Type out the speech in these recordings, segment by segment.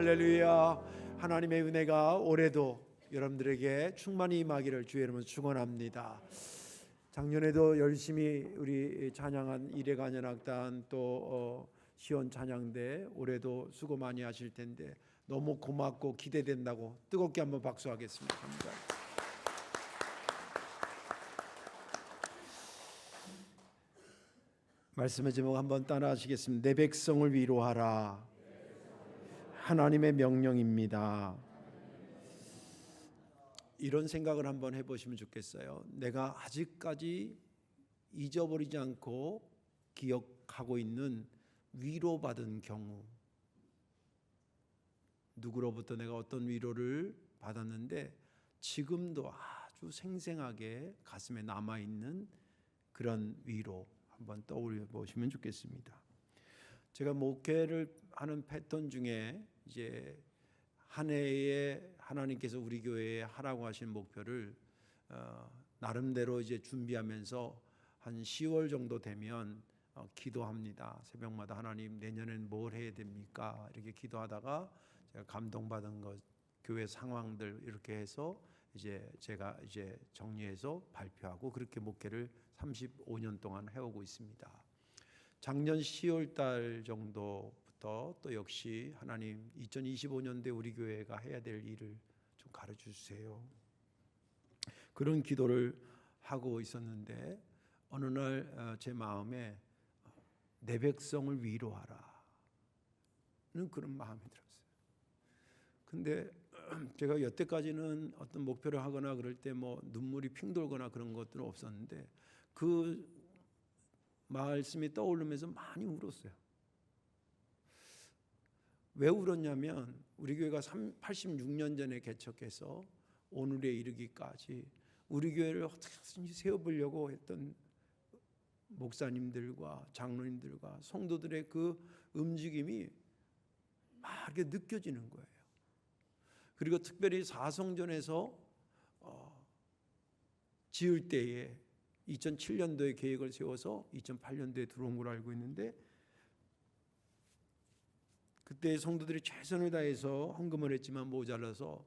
할렐루야 하나님의 은혜가 올해도 여러분들에게 충만히 임하기를 주의 이름으로 축원합니다. 작년에도 열심히 우리 찬양한 이래간연악단 또 어, 시온 찬양대 올해도 수고 많이 하실 텐데 너무 고맙고 기대된다고 뜨겁게 한번 박수하겠습니다. 감사합니다. 말씀의 제목 한번 따라하시겠습니다. 내 백성을 위로하라. 하나님의 명령입니다. 이런 생각을 한번 해보시면 좋겠어요. 내가 아직까지 잊어버리지 않고 기억하고 있는 위로받은 경우, 누구로부터 내가 어떤 위로를 받았는데 지금도 아주 생생하게 가슴에 남아 있는 그런 위로 한번 떠올려 보시면 좋겠습니다. 제가 목회를 하는 패턴 중에 이제 한 해에 하나님께서 우리 교회에 하라고 하신 목표를 어, 나름대로 이제 준비하면서 한 10월 정도 되면 어, 기도합니다. 새벽마다 하나님 내년엔 뭘 해야 됩니까? 이렇게 기도하다가 제가 감동받은 것 교회 상황들 이렇게 해서 이제 제가 이제 정리해서 발표하고 그렇게 목회를 35년 동안 해오고 있습니다. 작년 10월 달 정도부터 또 역시 하나님 2025년도에 우리 교회가 해야 될 일을 좀 가르쳐 주세요. 그런 기도를 하고 있었는데 어느 날 제 마음에 내 백성을 위로하라는 그런 마음이 들었어요. 근데 제가 여태까지는 어떤 목표를 하거나 그럴 때 뭐 눈물이 핑 돌거나 그런 것들은 없었는데 그 말씀이 떠오르면서 많이 울었어요. 왜 울었냐면 우리 교회가 86년 전에 개척해서 오늘에 이르기까지 우리 교회를 어떻게든지 세워보려고 했던 목사님들과 장로님들과 성도들의 그 움직임이 막 이렇게 느껴지는 거예요. 그리고 특별히 사성전에서 어, 지을 때에 2007년도에 계획을 세워서 2008년도에 들어온 걸 알고 있는데 그때 성도들이 최선을 다해서 헌금을 했지만 모자라서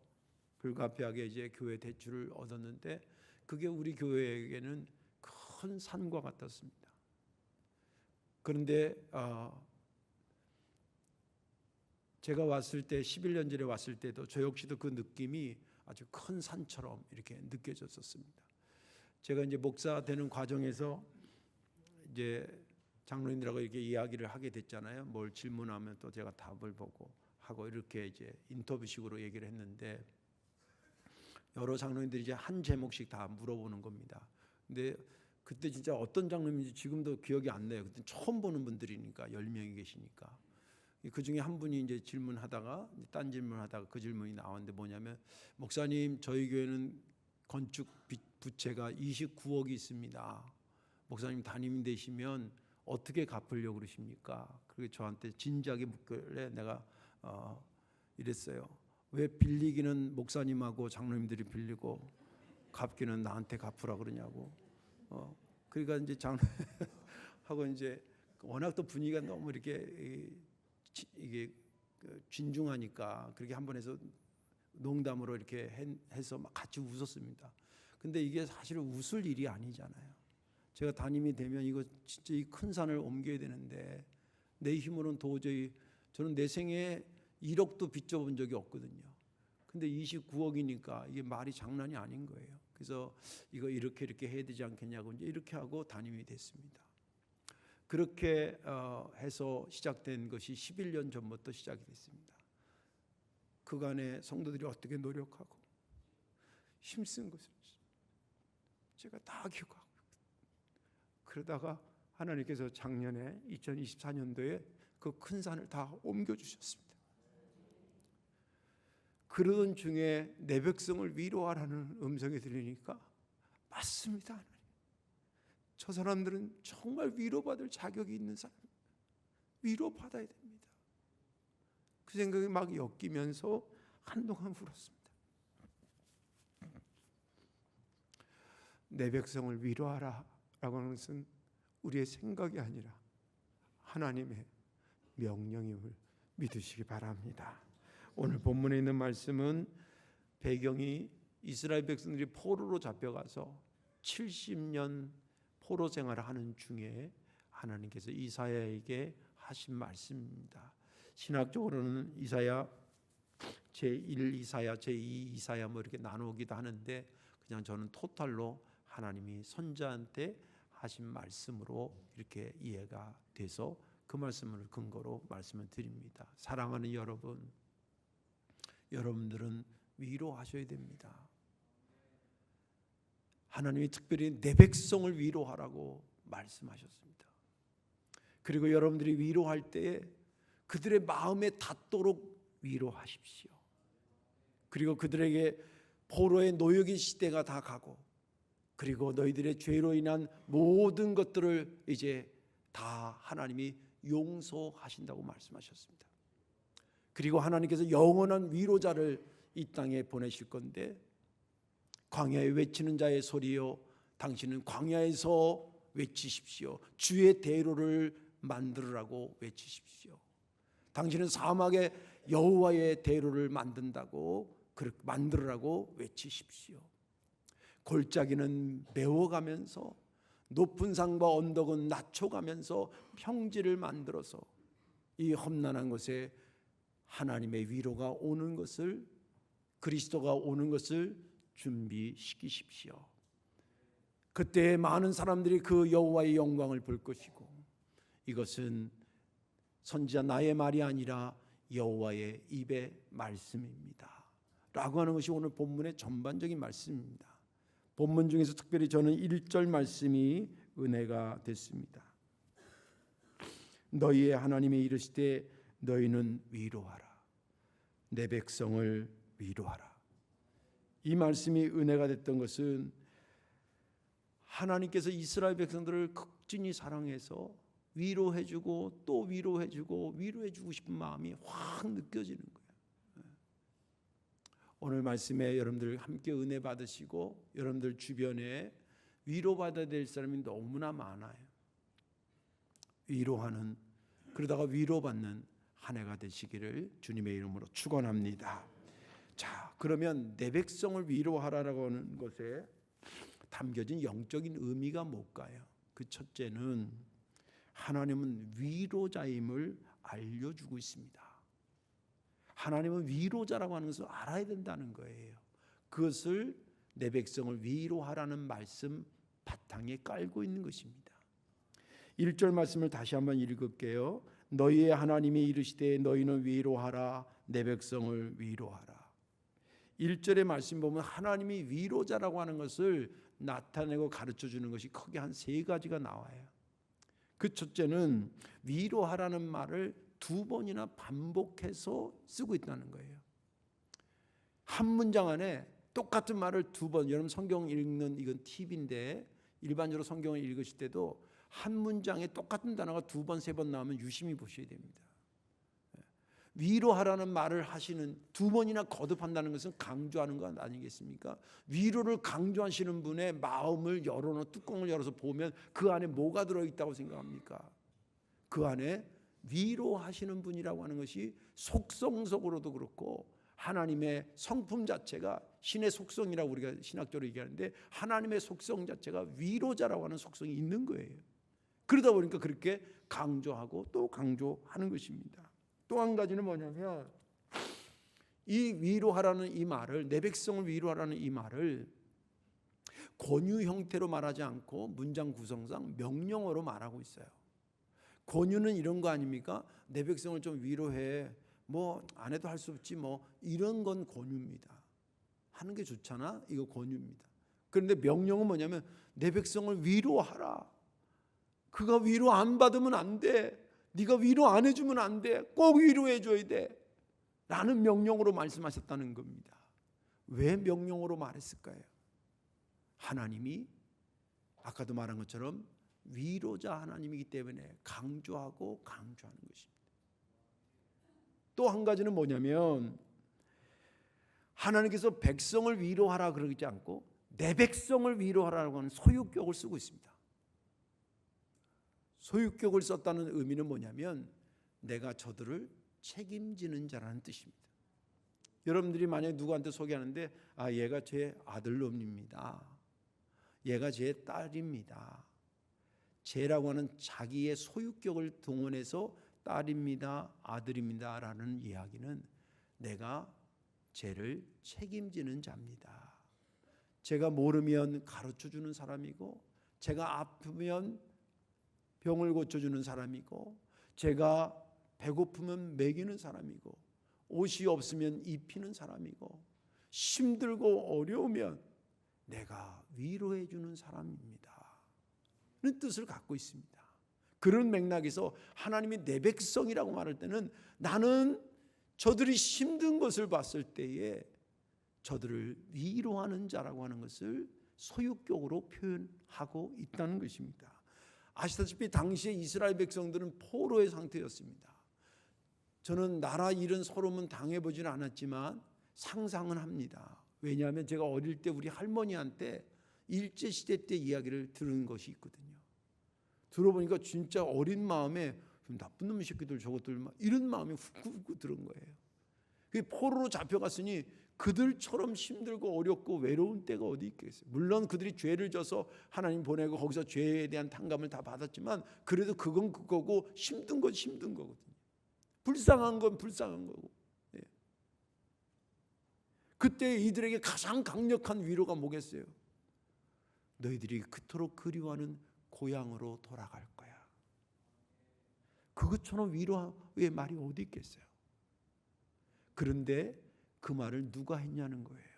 불가피하게 이제 교회 대출을 얻었는데 그게 우리 교회에게는 큰 산과 같았습니다. 그런데 어, 제가 왔을 때 11년 전에 왔을 때도 저 역시도 그 느낌이 아주 큰 산처럼 이렇게 느껴졌었습니다. 제가 이제 목사 되는 과정에서 이제 장로님들하고 이렇게 이야기를 하게 됐잖아요. 뭘 질문하면 또 제가 답을 보고 하고 이렇게 이제 인터뷰식으로 얘기를 했는데 여러 장로님들이 이제 한 제목씩 다 물어보는 겁니다. 근데 그때 진짜 어떤 장로님인지 지금도 기억이 안 나요. 그때 처음 보는 분들이니까 10명이 계시니까. 그 중에 한 분이 이제 질문하다가 딴 질문하다가 그 질문이 나왔는데 뭐냐면 목사님 저희 교회는 건축 부채가 29억이 있습니다. 목사님 담임 되시면 어떻게 갚으려고 그러십니까? 그게 저한테 진지하게 묻길래 내가 어, 이랬어요. 왜 빌리기는 목사님하고 장로님들이 빌리고 갚기는 나한테 갚으라 그러냐고. 어, 그러니까 이제 장 하고 이제 워낙 또 분위기가 너무 이렇게 이게 그 진중하니까 그렇게 한 번 해서 농담으로 이렇게 해서 막 같이 웃었습니다. 근데 이게 사실 웃을 일이 아니잖아요. 제가 담임이 되면 이거 진짜 이 큰 산을 옮겨야 되는데 내 힘으로는 도저히 저는 내 생에 1억도 빚져본 적이 없거든요. 근데 29억이니까 이게 말이 장난이 아닌 거예요. 그래서 이거 이렇게 이렇게 해야 되지 않겠냐고 이제 이렇게 하고 담임이 됐습니다. 그렇게 어, 해서 시작된 것이 11년 전부터 시작이 됐습니다. 그간에 성도들이 어떻게 노력하고 힘쓴 것을 제가 다 기억하고 그러다가 하나님께서 작년에 2024년도에 그 큰 산을 다 옮겨 주셨습니다. 그런 중에 내 백성을 위로하라는 음성이 들리니까 맞습니다. 저 사람들은 정말 위로받을 자격이 있는 사람. 위로받아야 됩니다. 그 생각이 막 엮이면서 한동안 울었습니다. 내 백성을 위로하라 라고 하는 것은 우리의 생각이 아니라 하나님의 명령임을 믿으시기 바랍니다. 오늘 본문에 있는 말씀은 배경이 이스라엘 백성들이 포로로 잡혀가서 70년 포로 생활을 하는 중에 하나님께서 이사야에게 하신 말씀입니다. 신학적으로는 이사야 제1 이사야, 제2 이사야 뭐 이렇게 나누기도 하는데 그냥 저는 토탈로 하나님이 선자한테 하신 말씀으로 이렇게 이해가 돼서 그 말씀을 근거로 말씀을 드립니다. 사랑하는 여러분, 여러분들은 위로하셔야 됩니다. 하나님이 특별히 내 백성을 위로하라고 말씀하셨습니다. 그리고 여러분들이 위로할 때에 그들의 마음에 닿도록 위로하십시오. 그리고 그들에게 포로의 노역의 시대가 다 가고 그리고 너희들의 죄로 인한 모든 것들을 이제 다 하나님이 용서하신다고 말씀하셨습니다. 그리고 하나님께서 영원한 위로자를 이 땅에 보내실 건데 광야에 외치는 자의 소리요 당신은 광야에서 외치십시오. 주의 대로를 만들으라고 외치십시오. 당신은 사막에 여호와의 대로를 만든다고 만들으라고 외치십시오. 골짜기는 메워가면서 높은 산과 언덕은 낮춰가면서 평지를 만들어서 이 험난한 곳에 하나님의 위로가 오는 것을 그리스도가 오는 것을 준비시키십시오. 그때 많은 사람들이 그 여호와의 영광을 볼 것이고 이것은 선지자 나의 말이 아니라 여호와의 입의 말씀입니다. 라고 하는 것이 오늘 본문의 전반적인 말씀입니다. 본문 중에서 특별히 저는 1절 말씀이 은혜가 됐습니다. 너희의 하나님이 이르시되 너희는 위로하라. 내 백성을 위로하라. 이 말씀이 은혜가 됐던 것은 하나님께서 이스라엘 백성들을 극진히 사랑해서 위로해주고 또 위로해주고 위로해주고 싶은 마음이 확 느껴지는 거예요. 오늘 말씀에 여러분들 함께 은혜 받으시고 여러분들 주변에 위로받아야 될 사람이 너무나 많아요. 위로하는 그러다가 위로받는 한 해가 되시기를 주님의 이름으로 축원합니다. 자, 그러면 내 백성을 위로하라라고 하는 것에 담겨진 영적인 의미가 뭘까요? 그 첫째는 하나님은 위로자임을 알려주고 있습니다. 하나님은 위로자라고 하는 것을 알아야 된다는 거예요. 그것을 내 백성을 위로하라는 말씀 바탕에 깔고 있는 것입니다. 1절 말씀을 다시 한번 읽을게요. 너희의 하나님이 이르시되 너희는 위로하라 내 백성을 위로하라. 1절의 말씀 보면 하나님이 위로자라고 하는 것을 나타내고 가르쳐 주는 것이 크게 한 세 가지가 나와요. 그 첫째는 위로하라는 말을 두 번이나 반복해서 쓰고 있다는 거예요. 한 문장 안에 똑같은 말을 두 번, 여러분 성경 읽는 이건 팁인데 일반적으로 성경을 읽으실 때도 한 문장에 똑같은 단어가 두 번, 세 번 나오면 유심히 보셔야 됩니다. 위로하라는 말을 하시는 두 번이나 거듭한다는 것은 강조하는 것 아니겠습니까? 위로를 강조하시는 분의 마음을 열어놓은 뚜껑을 열어서 보면 그 안에 뭐가 들어있다고 생각합니까? 그 안에 위로하시는 분이라고 하는 것이 속성적으로도 그렇고 하나님의 성품 자체가 신의 속성이라고 우리가 신학적으로 얘기하는데 하나님의 속성 자체가 위로자라고 하는 속성이 있는 거예요. 그러다 보니까 그렇게 강조하고 또 강조하는 것입니다. 또 한 가지는 뭐냐면 이 위로하라는 이 말을 내 백성을 위로하라는 이 말을 권유 형태로 말하지 않고 문장 구성상 명령어로 말하고 있어요. 권유는 이런 거 아닙니까? 내 백성을 좀 위로해. 뭐 안 해도 할 수 없지 뭐 이런 건 권유입니다. 하는 게 좋잖아. 이거 권유입니다. 그런데 명령은 뭐냐면 내 백성을 위로하라. 그가 위로 안 받으면 안 돼. 네가 위로 안 해주면 안 돼. 꼭 위로해 줘야 돼. 라는 명령으로 말씀하셨다는 겁니다. 왜 명령으로 말했을까요? 하나님이 아까도 말한 것처럼 위로자 하나님이기 때문에 강조하고 강조하는 것입니다. 또 한 가지는 뭐냐면 하나님께서 백성을 위로하라 그러지 않고 내 백성을 위로하라고 하는 소유격을 쓰고 있습니다. 소유격을 썼다는 의미는 뭐냐면 내가 저들을 책임지는 자라는 뜻입니다. 여러분들이 만약에 누구한테 소개하는데 아 얘가 제 아들놈입니다. 얘가 제 딸입니다. 쟤라고 하는 자기의 소유격을 동원해서 딸입니다, 아들입니다라는 이야기는 내가 쟤를 책임지는 자입니다. 제가 모르면 가르쳐 주는 사람이고 제가 아프면 병을 고쳐 주는 사람이고 제가 배고프면 먹이는 사람이고 옷이 없으면 입히는 사람이고 힘들고 어려우면 내가 위로해 주는 사람입니다. 는 뜻을 갖고 있습니다. 그런 맥락에서 하나님이 내 백성이라고 말할 때는 나는 저들이 힘든 것을 봤을 때에 저들을 위로하는 자라고 하는 것을 소유격으로 표현하고 있다는 것입니다. 아시다시피 당시에 이스라엘 백성들은 포로의 상태였습니다. 저는 나라 일은 서로는 당해보지는 않았지만 상상은 합니다. 왜냐하면 제가 어릴 때 우리 할머니한테 일제 시대 때 이야기를 들은 것이 있거든요. 들어보니까 진짜 어린 마음에 나쁜 놈의 새끼들 저것들 막 이런 마음이 훅훅 들은 거예요. 그 포로로 잡혀갔으니 그들처럼 힘들고 어렵고 외로운 때가 어디 있겠어요. 물론 그들이 죄를 져서 하나님 보내고 거기서 죄에 대한 탕감을 다 받았지만 그래도 그건 그거고 힘든 건 힘든 거거든요. 불쌍한 건 불쌍한 거고. 예. 그때 이들에게 가장 강력한 위로가 뭐겠어요? 너희들이 그토록 그리워하는 고향으로 돌아갈 거야. 그것처럼 위로의 말이 어디 있겠어요? 그런데 그 말을 누가 했냐는 거예요.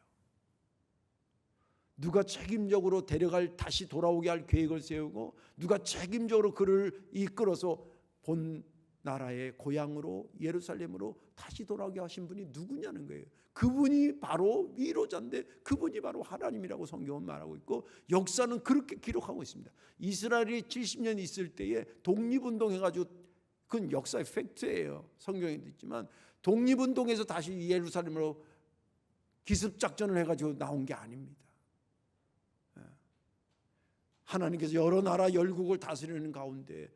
누가 책임적으로 데려갈 다시 돌아오게 할 계획을 세우고 누가 책임적으로 그를 이끌어서 본 나라의 고향으로 예루살렘으로 다시 돌아오게 하신 분이 누구냐는 거예요. 그분이 바로 위로자인데 그분이 바로 하나님이라고 성경은 말하고 있고 역사는 그렇게 기록하고 있습니다. 이스라엘이 70년 있을 때에 독립운동 해가지고 그건 역사의 팩트예요. 성경에 있지만 독립운동에서 다시 예루살렘으로 기습작전을 해가지고 나온 게 아닙니다. 예. 하나님께서 여러 나라 열국을 다스리는 가운데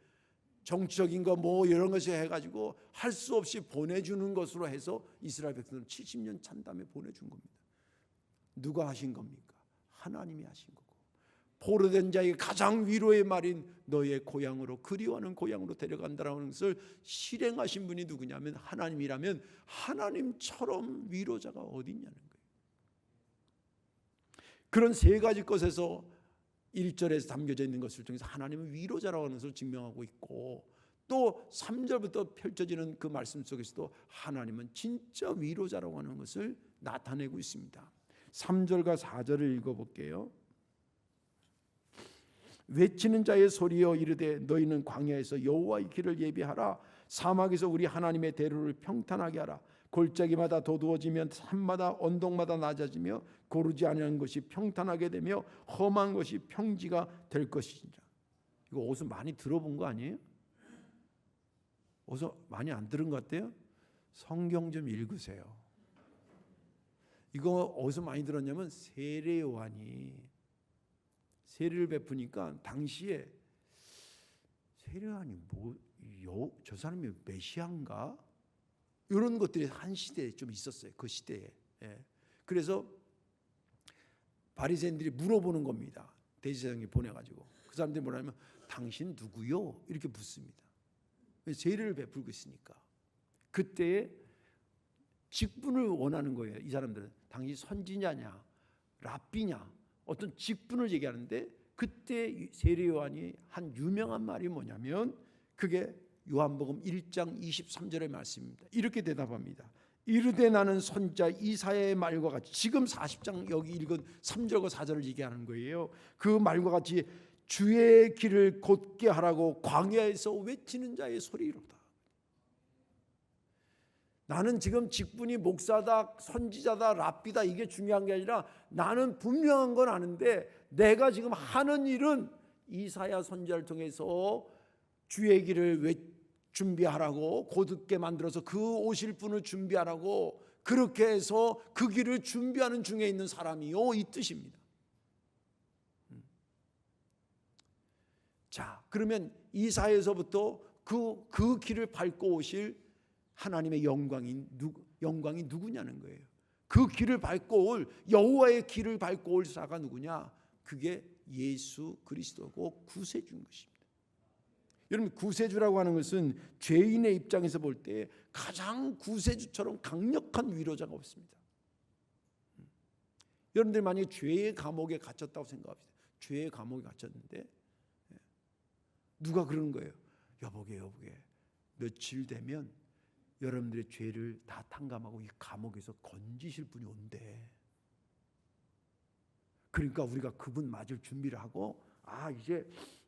정치적인 거 뭐 이런 것이 해가지고 할 수 없이 보내주는 것으로 해서 이스라엘 백성을 70년 찬 다음에 보내준 겁니다. 누가 하신 겁니까? 하나님이 하신 거고 포로된 자에게 가장 위로의 말인 너의 고향으로 그리워하는 고향으로 데려간다라는 것을 실행하신 분이 누구냐면 하나님이라면 하나님처럼 위로자가 어디 있냐는 거예요. 그런 세 가지 것에서 1절에서 담겨져 있는 것을 통해서 하나님은 위로자라고 하는 것을 증명하고 있고 또 3절부터 펼쳐지는 그 말씀 속에서도 하나님은 진짜 위로자라고 하는 것을 나타내고 있습니다. 3절과 4절을 읽어 볼게요. 외치는 자의 소리여 이르되 너희는 광야에서 여호와의 길을 예비하라 사막에서 우리 하나님의 대로를 평탄하게 하라 골짜기마다 도두어지면 산마다 언덕마다 낮아지며 고르지 아니한 것이 평탄하게 되며 험한 것이 평지가 될 것이니라. 이거 어디서 많이 들어본 거 아니에요? 어디서 많이 안 들은 것 같아요? 성경 좀 읽으세요. 이거 어디서 많이 들었냐면 세례 요한이 세례를 베푸니까 당시에 세례 요한이 뭐저 사람이 메시아인가? 이런 것들이 한 시대에 좀 있었어요. 그 시대에. 예. 그래서 바리새인들이 물어보는 겁니다. 대제사장이 보내가지고 그 사람들이 뭐냐면 당신 누구요? 이렇게 묻습니다. 세례를 베풀고 있으니까 그때에 직분을 원하는 거예요. 이 사람들은 당신 선지자냐, 랍비냐 어떤 직분을 얘기하는데 그때 세례 요한이 한 유명한 말이 뭐냐면 그게 요한복음 1장 23절의 말씀입니다. 이렇게 대답합니다. 이르되 나는 선자 이사야의 말과 같이 지금 40장 여기 읽은 3절과 4절을 얘기하는 거예요. 그 말과 같이 주의 길을 곧게 하라고 광야에서 외치는 자의 소리로다. 나는 지금 직분이 목사다, 선지자다, 랍비다 이게 중요한 게 아니라 나는 분명한 건 아는데 내가 지금 하는 일은 이사야 선지자를 통해서 주의 길을 외 준비하라고 고듣게 만들어서 그 오실 분을 준비하라고 그렇게 해서 그 길을 준비하는 중에 있는 사람이요 이 뜻입니다. 음. 자, 그러면 이사에서부터 그, 그 길을 밟고 오실 하나님의 영광이 누, 영광이 누구냐는 거예요. 그 길을 밟고 올 여호와의 길을 밟고 올 자가 누구냐? 그게 예수 그리스도고 구세주인 것입니다. 여러분 구세주라고 하는 것은 죄인의 입장에서 볼 때 가장 구세주처럼 강력한 위로자가 없습니다. 음. 여러분들 만약에 죄의 감옥에 갇혔다고 생각합시다. 죄의 감옥에 갇혔는데 예. 누가 그러는 거예요? 여보게 여보게 며칠 되면 여러분들의 죄를 다 탕감하고 이 감옥에서 건지실 분이 온대. 그러니까 우리가 그분 맞을 준비를 하고 아 이제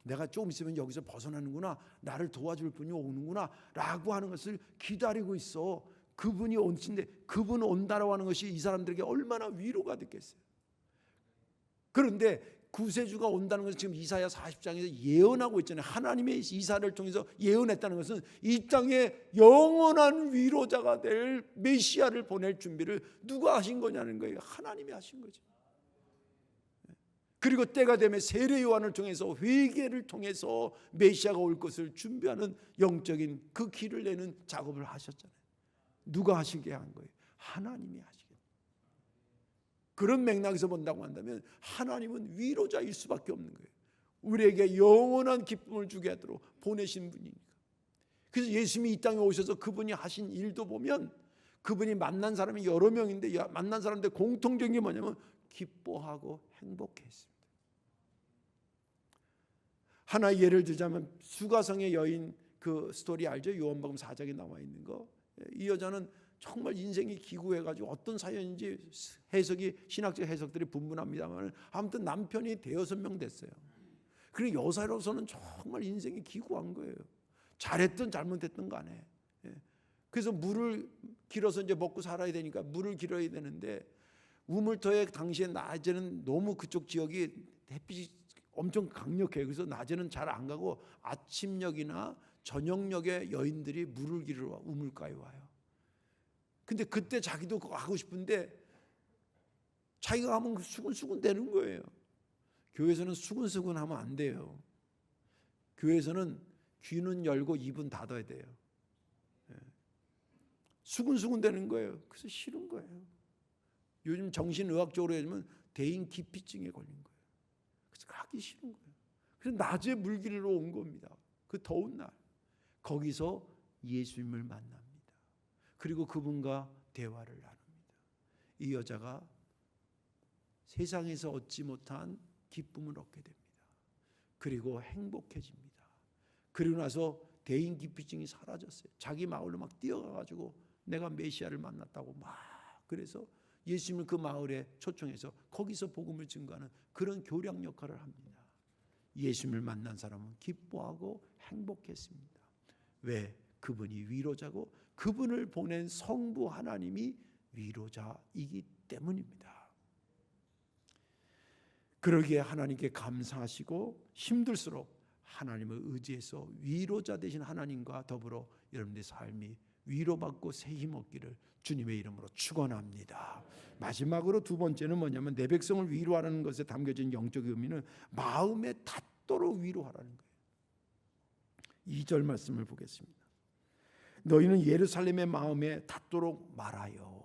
내가 조금 있으면 여기서 벗어나는구나 나를 도와줄 분이 오는구나 라고 하는 것을 기다리고 있어. 그분이 온신데 그분 온다라고 하는 것이 이 사람들에게 얼마나 위로가 됐겠어요. 그런데 구세주가 온다는 것은 지금 이사야 40장에서 예언하고 있잖아요. 하나님의 이사를 통해서 예언했다는 것은 이 땅에 영원한 위로자가 될 메시아를 보낼 준비를 누가 하신 거냐는 거예요. 하나님이 하신 거죠. 그리고 때가 되면 세례 요한을 통해서 회개를 통해서 메시아가 올 것을 준비하는 영적인 그 길을 내는 작업을 하셨잖아요. 누가 하시게 한 거예요? 하나님이 하시게. 그런 맥락에서 본다고 한다면 하나님은 위로자일 수밖에 없는 거예요. 우리에게 영원한 기쁨을 주게 하도록 보내신 분이니까. 그래서 예수님이 이 땅에 오셔서 그분이 하신 일도 보면 그분이 만난 사람이 여러 명인데 만난 사람들 공통적인 게 뭐냐면 기뻐하고 행복했습니다. 하나 예를 들자면 수가성의 여인 그 스토리 알죠? 요한복음 4장에 나와 있는 거. 이 여자는 정말 인생이 기구해가지고 어떤 사연인지 해석이 신학적 해석들이 분분합니다만 아무튼 남편이 대여섯 명 됐어요. 그리고 여사로서는 정말 인생이 기구한 거예요. 잘했든 잘못했든 간에. 예. 그래서 물을 길어서 이제 먹고 살아야 되니까 물을 길어야 되는데 우물터에 당시에 낮에는 너무 그쪽 지역이 햇빛이 엄청 강력해요. 그래서 낮에는 잘 안 가고 아침녘이나 저녁녘에 여인들이 물을 길러 우물가에 와요. 근데 그때 자기도 하고 싶은데 자기가 하면 수근수근 되는 거예요. 교회에서는 수근수근 하면 안 돼요. 교회에서는 귀는 열고 입은 닫아야 돼요. 예. 수근수근 되는 거예요. 그래서 싫은 거예요. 요즘 정신의학적으로 해주면 대인 기피증에 걸린 거예요. 그래서 가기 싫은 거예요. 그래서 낮에 물길로 온 겁니다. 그 더운 날. 거기서 예수님을 만납니다. 그리고 그분과 대화를 나눕니다. 이 여자가 세상에서 얻지 못한 기쁨을 얻게 됩니다. 그리고 행복해집니다. 그리고 나서 대인 기피증이 사라졌어요. 자기 마을로 막 뛰어가가지고 내가 메시아를 만났다고 막 그래서 예수님을 그 마을에 초청해서 거기서 복음을 증거하는 그런 교량 역할을 합니다. 예수님을 만난 사람은 기뻐하고 행복했습니다. 왜? 그분이 위로자고 그분을 보낸 성부 하나님이 위로자이기 때문입니다. 그러기에 하나님께 감사하시고 힘들수록 하나님을 의지해서 위로자 되신 하나님과 더불어 여러분의 삶이 위로받고 새 힘 얻기를 주님의 이름으로 축원합니다. 마지막으로 두 번째는 뭐냐면 내 백성을 위로하는 것에 담겨진 영적 의미는 마음에 닿도록 위로하라는 거예요. 2절 말씀을 보겠습니다. 너희는 예루살렘의 마음에 닿도록 말하여.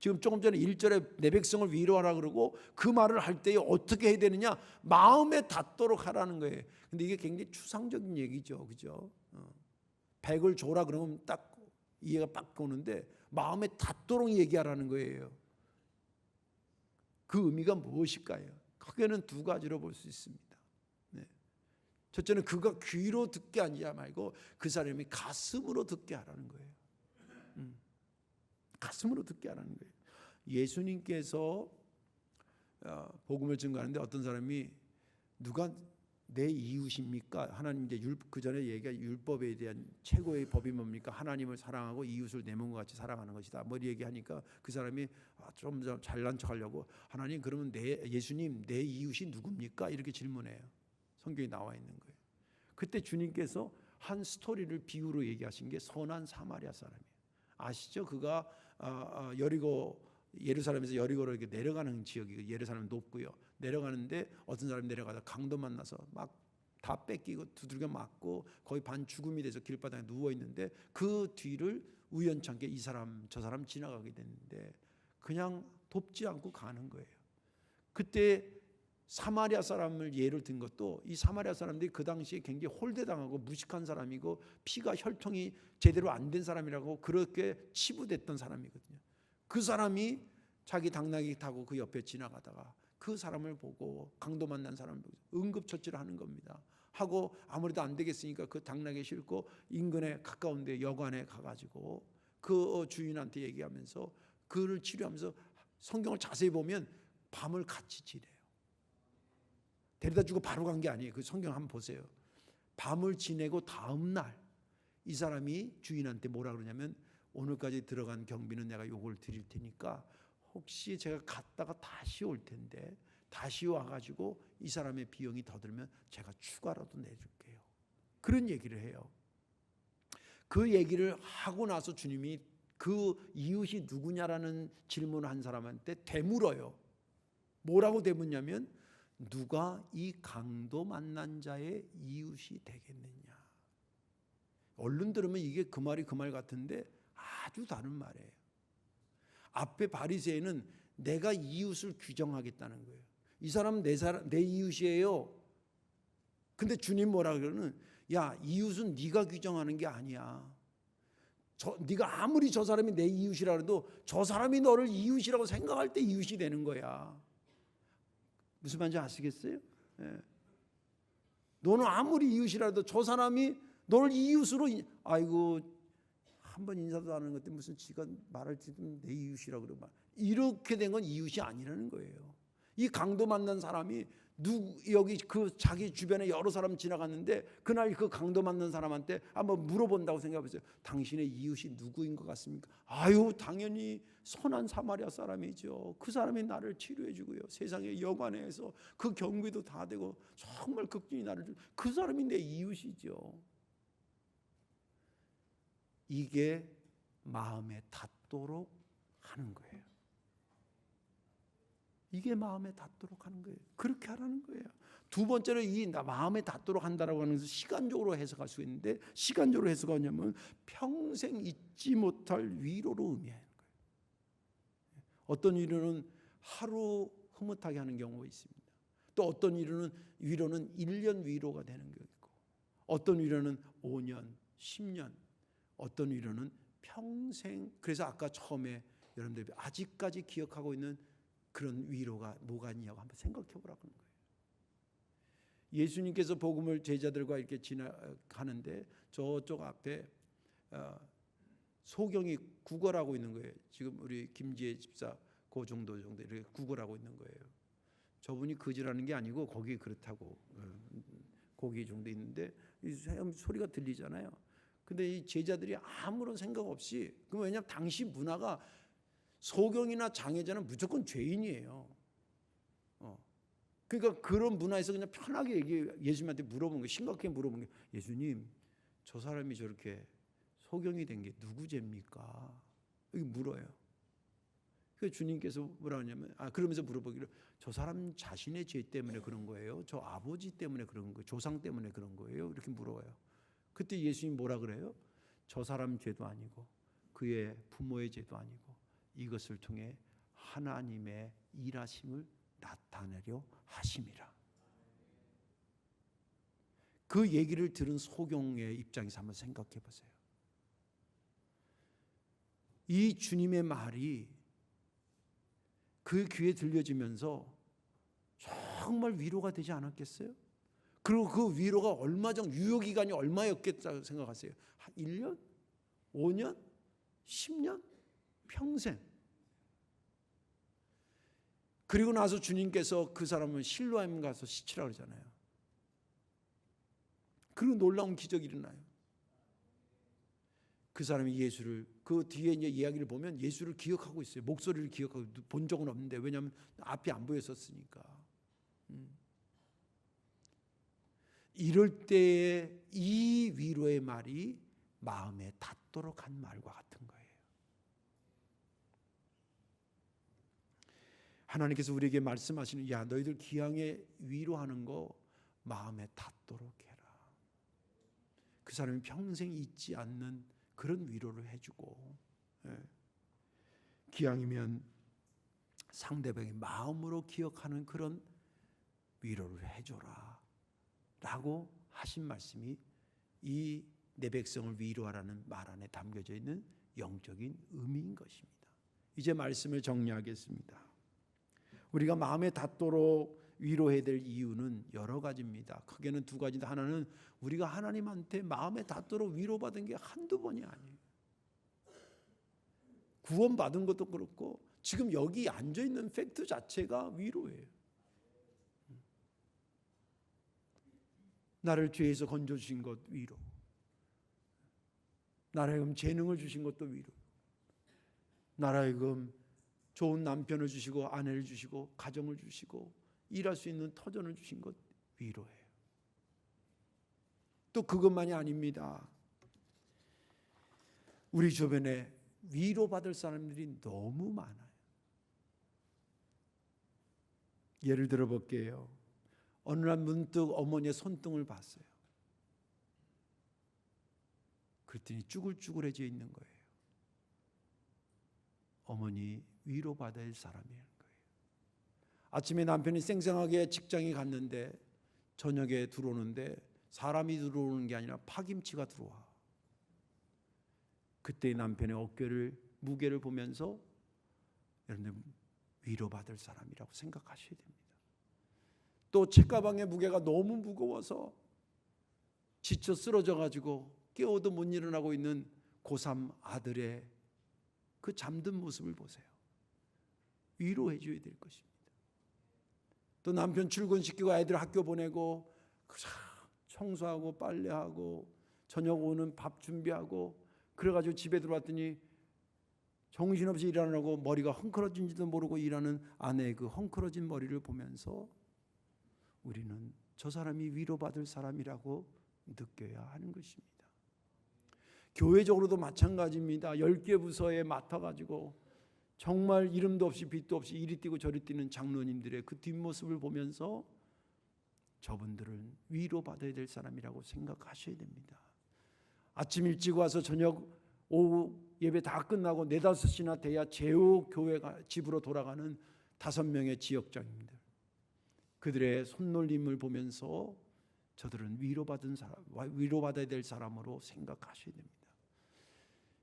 지금 조금 전에 1절에 내 백성을 위로하라 그러고 그 말을 할 때에 어떻게 해야 되느냐? 마음에 닿도록 하라는 거예요. 근데 이게 굉장히 추상적인 얘기죠. 그죠? 어. 백을 줘라 그러면 딱 이해가 빡 오는데 마음에 닿도록 얘기하라는 거예요. 그 의미가 무엇일까요? 크게는 두 가지로 볼 수 있습니다. 첫째는 그가 귀로 듣게 하지 말고 그 사람이 가슴으로 듣게 하라는 거예요. 음. 가슴으로 듣게 하라는 거예요. 예수님께서 어, 복음을 증거하는데 어떤 사람이 누가 내 이웃입니까? 하나님 이제 율 그 전에 얘기한 율법에 대한 최고의 법이 뭡니까? 하나님을 사랑하고 이웃을 내 몸과 같이 사랑하는 것이다. 뭐 얘기하니까 그 사람이 아, 좀 잘난 척하려고 하나님 그러면 내 예수님 내 이웃이 누굽니까? 이렇게 질문해요. 성경에 나와 있는 거예요. 그때 주님께서 한 스토리를 비유로 얘기하신 게 선한 사마리아 사람이에요. 아시죠? 그가 아, 아, 여리고 예루살렘에서 여리고로 이렇게 내려가는 지역이 예루살렘 높고요. 내려가는데 어떤 사람이 내려가다 강도 만나서 막 다 뺏기고 두들겨 맞고 거의 반 죽음이 돼서 길바닥에 누워 있는데 그 뒤를 우연찮게 이 사람 저 사람 지나가게 됐는데 그냥 돕지 않고 가는 거예요. 그때 사마리아 사람을 예를 든 것도 이 사마리아 사람들이 그 당시에 굉장히 홀대당하고 무식한 사람이고 피가 혈통이 제대로 안 된 사람이라고 그렇게 치부됐던 사람이거든요. 그 사람이 자기 당나귀 타고 그 옆에 지나가다가 그 사람을 보고 강도 만난 사람을 보고 응급처치를 하는 겁니다. 하고 아무래도 안 되겠으니까 그 당나귀 싣고 인근에 가까운 데 여관에 가가지고 그 주인한테 얘기하면서 그를 치료하면서 성경을 자세히 보면 밤을 같이 지내요. 데려다 주고 바로 간 게 아니에요. 그 성경 한번 보세요. 밤을 지내고 다음 날 이 사람이 주인한테 뭐라 그러냐면 오늘까지 들어간 경비는 내가 요걸 드릴 테니까 혹시 제가 갔다가 다시 올 텐데 다시 와가지고 이 사람의 비용이 더 들면 제가 추가로도 내줄게요. 그런 얘기를 해요. 그 얘기를 하고 나서 주님이 그 이웃이 누구냐라는 질문을 한 사람한테 되물어요. 뭐라고 되묻냐면 누가 이 강도 만난 자의 이웃이 되겠느냐. 얼른 들으면 이게 그 말이 그 말 같은데 아주 다른 말이에요. 앞에 바리새인은 내가 이웃을 규정하겠다는 거예요. 이 사람은 내 사람 내 이웃이에요. 근데 주님 뭐라 그러는 야 이웃은 네가 규정하는 게 아니야. 저 네가 아무리 저 사람이 내 이웃이라 해도 저 사람이 너를 이웃이라고 생각할 때 이웃이 되는 거야. 무슨 말인지 아시겠어요? 예. 너는 아무리 이웃이라도 저 사람이 너를 이웃으로 아이고 한 번 인사도 안 하는 것 때문에 무슨 지가 말할 때도 내 이웃이라고 그러면 이렇게 된 건 이웃이 아니라는 거예요. 이 강도 만난 사람이 누 여기 그 자기 주변에 여러 사람 지나갔는데 그날 그 강도 만난 사람한테 한번 물어본다고 생각해보세요. 당신의 이웃이 누구인 것 같습니까? 아유 당연히 선한 사마리아 사람이죠. 그 사람이 나를 치료해주고요. 세상의 여관에서 그 경비도 다 되고 정말 극진히 나를 주. 그 사람이 내 이웃이죠. 이게 마음에 닿도록 하는 거예요. 이게 마음에 닿도록 하는 거예요. 그렇게 하라는 거예요. 두 번째로 이 마음에 닿도록 한다라고 하는 것은 시간적으로 해석할 수 있는데 시간적으로 해석하냐면 평생 잊지 못할 위로로 의미하는 거예요. 어떤 위로는 하루 흐뭇하게 하는 경우가 있습니다. 또 어떤 위로는 위로는 1년 위로가 되는 경우 있고 어떤 위로는 5년, 10년, 어떤 위로는 평생 그래서 아까 처음에 여러분들이 아직까지 기억하고 있는 그런 위로가 뭐가 있냐고 한번 생각해 보라고 하는 거예요. 예수님께서 복음을 제자들과 이렇게 지나가는데 저쪽 앞에 어, 소경이 구걸하고 있는 거예요. 지금 우리 김지혜 집사 그 정도 정도 이렇게 구걸하고 있는 거예요. 저분이 거지라는 게 아니고 거기 그렇다고 어, 거기 정도 있는데 소리가 들리잖아요. 근데 이 제자들이 아무런 생각 없이 그 왜냐하면 당시 문화가 소경이나 장애자는 무조건 죄인이에요. 어. 그러니까 그런 문화에서 그냥 편하게 얘기 예수님한테 물어본 게 심각하게 물어본 게 예수님 저 사람이 저렇게 소경이 된 게 누구 죄입니까? 이게 물어요. 그 주님께서 뭐라 하냐면 아 그러면서 물어보기를 저 사람 자신의 죄 때문에 그런 거예요. 저 아버지 때문에 그런 거예요. 조상 때문에 그런 거예요. 이렇게 물어요. 그때 예수님 뭐라 그래요? 저 사람 죄도 아니고 그의 부모의 죄도 아니고 이것을 통해 하나님의 일하심을 나타내려 하심이라. 그 얘기를 들은 소경의 입장에서 한번 생각해 보세요. 이 주님의 말이 그 귀에 들려지면서 정말 위로가 되지 않았겠어요? 그리고 그 위로가 얼마 전 유효 기간이 얼마였겠다고 생각하세요? 한 1년? 5년? 10년? 평생. 그리고 나서 주님께서 그 사람을 실로암 가서 시치라 그러잖아요. 그리고 놀라운 기적이 일어나요. 그 사람이 예수를 그 뒤에 이제 이야기를 보면 예수를 기억하고 있어요. 목소리를 기억하고 본 적은 없는데 왜냐하면 앞이 안 보였었으니까. 음. 이럴 때에 이 위로의 말이 마음에 닿도록 한 말과 같은 거예요. 하나님께서 우리에게 말씀하시는 야 너희들 기왕에 위로하는 거 마음에 닿도록 해라. 그 사람이 평생 잊지 않는 그런 위로를 해주고 예. 기왕이면 상대방의 마음으로 기억하는 그런 위로를 해줘라. 라고 하신 말씀이 이 내 백성을 위로하라는 말 안에 담겨져 있는 영적인 의미인 것입니다. 이제 말씀을 정리하겠습니다. 우리가 마음에 닿도록 위로해야 될 이유는 여러 가지입니다. 크게는 두 가지인데 하나는 우리가 하나님한테 마음에 닿도록 위로받은 게 한두 번이 아니에요. 구원받은 것도 그렇고 지금 여기 앉아 있는 팩트 자체가 위로예요. 나를 죄에서 건져 주신 것 위로. 나라하여금 재능을 주신 것도 위로. 나라하여금 좋은 남편을 주시고 아내를 주시고 가정을 주시고 일할 수 있는 터전을 주신 것 위로예요. 또 그것만이 아닙니다. 우리 주변에 위로받을 사람들이 너무 많아요. 예를 들어 볼게요. 어느 날 문득 어머니의 손등을 봤어요. 그랬더니 쭈글쭈글해져 있는 거예요. 어머니 위로받아야 할 사람이라는 거예요. 아침에 남편이 쌩쌩하게 직장에 갔는데 저녁에 들어오는데 사람이 들어오는 게 아니라 파김치가 들어와. 그때 남편의 어깨를 무게를 보면서 여러분들 위로받을 사람이라고 생각하셔야 됩니다. 또 책가방의 무게가 너무 무거워서 지쳐 쓰러져 가지고 깨워도 못 일어나고 있는 고3 아들의 그 잠든 모습을 보세요. 위로해 줘야 될 것입니다. 또 남편 출근시키고 아이들 학교 보내고 청소하고 빨래하고 저녁 오는 밥 준비하고 그래가지고 집에 들어왔더니 정신없이 일하느라고 머리가 헝클어진지도 모르고 일하는 아내의 그 헝클어진 머리를 보면서 우리는 저 사람이 위로받을 사람이라고 느껴야 하는 것입니다. 교회적으로도 마찬가지입니다. 열개 부서에 맡아가지고 정말 이름도 없이 빛도 없이 이리 뛰고 저리 뛰는 장로님들의 그 뒷모습을 보면서 저분들은 위로받아야 될 사람이라고 생각하셔야 됩니다. 아침 일찍 와서 저녁 오후 예배 다 끝나고 네다섯 시나 돼야 제후 교회가 집으로 돌아가는 다섯 명의 지역장님들 그들의 손놀림을 보면서 저들은 위로받은 사람 위로받아야 될 사람으로 생각하셔야 됩니다.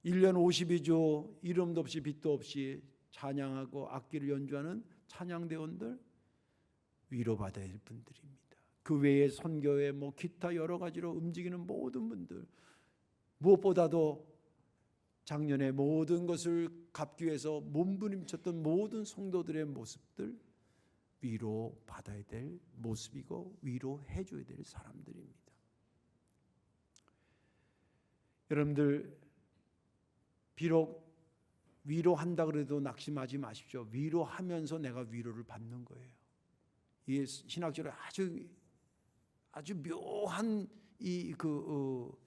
1년 52조 이름도 없이 빛도 없이 찬양하고 악기를 연주하는 찬양대원들 위로받아야 할 분들입니다. 그 외에 선교회 뭐 기타 여러 가지로 움직이는 모든 분들 무엇보다도 작년에 모든 것을 갚기 위해서 몸부림쳤던 모든 성도들의 모습들 위로 받아야 될 모습이고 위로해 줘야 될 사람들입니다. 여러분들 비록 위로한다 그래도 낙심하지 마십시오. 위로하면서 내가 위로를 받는 거예요. 이 신학적으로 아주 아주 묘한 이그 어,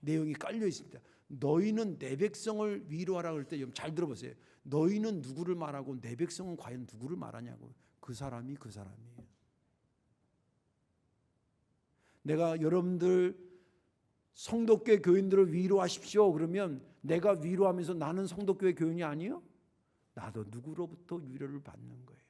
내용이 깔려 있습니다. 너희는 내 백성을 위로하라 그럴 때잘 들어보세요. 너희는 누구를 말하고 내 백성은 과연 누구를 말하냐고. 그 사람이 그 사람이에요. 내가 여러분들 성도교 교인들을 위로하십시오. 그러면 내가 위로하면서 나는 성도교회 교인이 아니요? 나도 누구로부터 위로를 받는 거예요.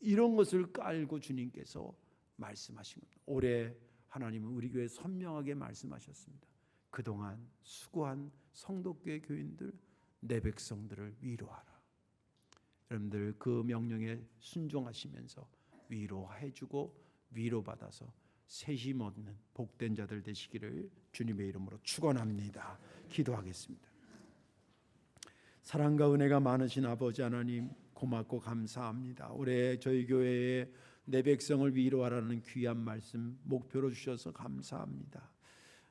이런 것을 깔고 주님께서 말씀하신 겁니다. 올해 하나님은 우리 교회 선명하게 말씀하셨습니다. 그동안 수고한 성도교회 교인들 내 백성들을 위로하라. 여러분들 그 명령에 순종하시면서 위로해주고 위로받아서 새힘 얻는 복된 자들 되시기를 주님의 이름으로 축원합니다. 기도하겠습니다. 사랑과 은혜가 많으신 아버지 하나님 고맙고 감사합니다. 올해 저희 교회에 내 백성을 위로하라는 귀한 말씀 목표로 주셔서 감사합니다.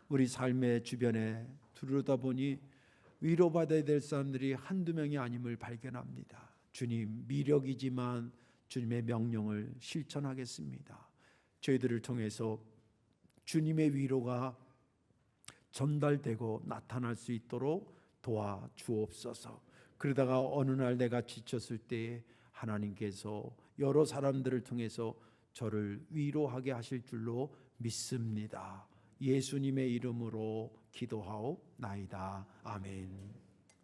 우리 삶의 주변에 두루다 보니 위로받아야 될 사람들이 한두 명이 아님을 발견합니다. 주님 미력이지만 주님의 명령을 실천하겠습니다. 저희들을 통해서 주님의 위로가 전달되고 나타날 수 있도록 도와 주옵소서. 그러다가 어느 날 내가 지쳤을 때 하나님께서 여러 사람들을 통해서 저를 위로하게 하실 줄로 믿습니다. 예수님의 이름으로 기도하옵나이다. 아멘.